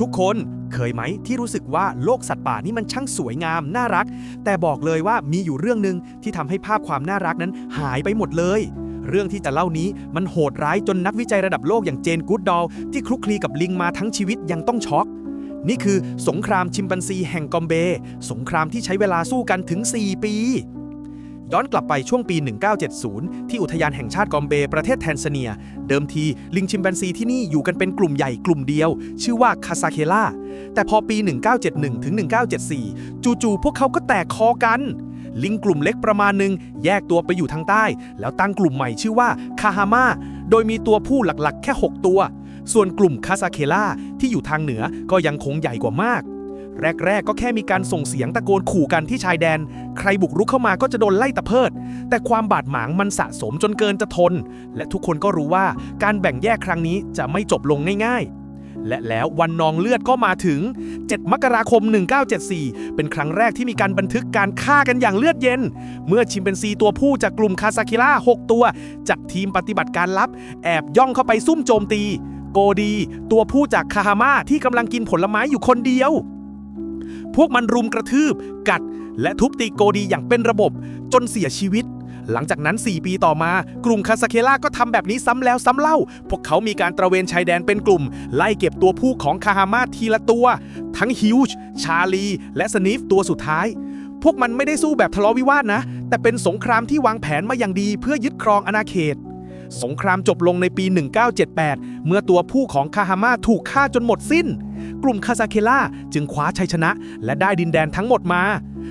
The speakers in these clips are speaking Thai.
ทุกคนเคยไหมที่รู้สึกว่าโลกสัตว์ป่านี่มันช่างสวยงาม น่ารัก แต่บอกเลยว่ามีอยู่เรื่องหนึ่งที่ทำให้ภาพความน่ารักนั้นหายไปหมดเลย เรื่องที่จะเล่านี้มันโหดร้ายจนนักวิจัยระดับโลกอย่างเจนกูดดอลที่คลุกคลีกับลิงมาทั้งชีวิตยังต้องช็อกนี่คือสงครามชิมปันซีแห่งกอมเบ สงครามที่ใช้เวลาสู้กันถึง 4 ปี ย้อนกลับไปช่วงปี 1970 ที่อุทยานแห่งชาติกอมเบประเทศแทนซาเนีย เดิมทีลิงชิมแปนซีที่นี่อยู่กันเป็นกลุ่มใหญ่กลุ่มเดียว ชื่อว่าคาซาเคล่า แต่พอปี 1971 ถึง 1974 จู่ๆพวกเขาก็แตกคอกัน ลิงกลุ่มเล็กประมาณหนึ่งแยกตัวไปอยู่ทางใต้ แล้วตั้งกลุ่มใหม่ชื่อว่าคาฮาม่าโดยมีตัวผู้หลักๆ แค่ 6 ตัว ส่วนกลุ่มคาซาเคล่าที่อยู่ทางเหนือก็ยังคงใหญ่กว่ามาก แรก ๆ ก็แค่มีการส่งเสียงตะโกนขู่กันที่ชายแดน ใครบุกรุกเข้ามาก็จะโดนไล่ตะเพิด แต่ความบาดหมางมันสะสมจนเกินจะทน และทุกคนก็รู้ว่าการแบ่งแยกครั้งนี้จะไม่จบลงง่าย ๆและแล้ววันนองเลือดก็มาถึง 7 มกราคม 1974 เป็นครั้งแรกที่มีการบันทึกการฆ่ากันอย่างเลือดเย็น เมื่อชิมเป็นซีตัวผู้จากกลุ่มคาซาคิล่า 6 ตัวจัดทีมปฏิบัติการลับ แอบย่องเข้าไปซุ่มโจมตี โกดี ตัวผู้จากคาฮาม่าที่กำลังกินผลไม้อยู่คนเดียว พวกมันรุมกระทืบ กัด และทุบตีโกดีอย่างเป็นระบบ จนเสียชีวิต หลังจากนั้น 4 ปีต่อมา กลุ่มคาสเคล่าก็ทำแบบนี้ซ้ำแล้วซ้ำเล่า พวกเขามีการตระเวนชายแดนเป็นกลุ่ม ไล่เก็บตัวผู้ของคาฮามาทีละตัว ทั้งฮิวจ์ชาลี และสนิฟตัวสุดท้าย พวกมันไม่ได้สู้แบบทะเลาะวิวาทนะ แต่เป็นสงครามที่วางแผนมาอย่างดีเพื่อยึดครองอาณาเขตสงครามจบลงในปี 1978 เมื่อตัวผู้ของคาฮามาถูกฆ่าจนหมดสิ้น กลุ่มคาซาเคล่าจึงคว้าชัยชนะ และได้ดินแดนทั้งหมดมา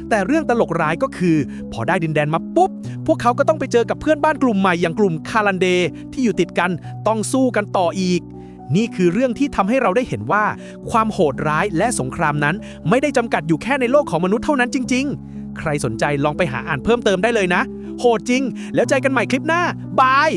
แต่เรื่องตลกร้ายก็คือ พอได้ดินแดนมาปุ๊บ พวกเขาก็ต้องไปเจอกับเพื่อนบ้านกลุ่มใหม่อย่างกลุ่มคารันเด ที่อยู่ติดกันต้องสู้กันต่ออีก นี่คือเรื่องที่ทำให้เราได้เห็นว่า ความโหดร้ายและสงครามนั้น ไม่ได้จำกัดอยู่แค่ในโลกของมนุษย์เท่านั้นจริง ๆ ใครสนใจลองไปหาอ่านเพิ่มเติมได้เลยนะ โหดจริง แล้วเจอกันใหม่คลิปหน้าบาย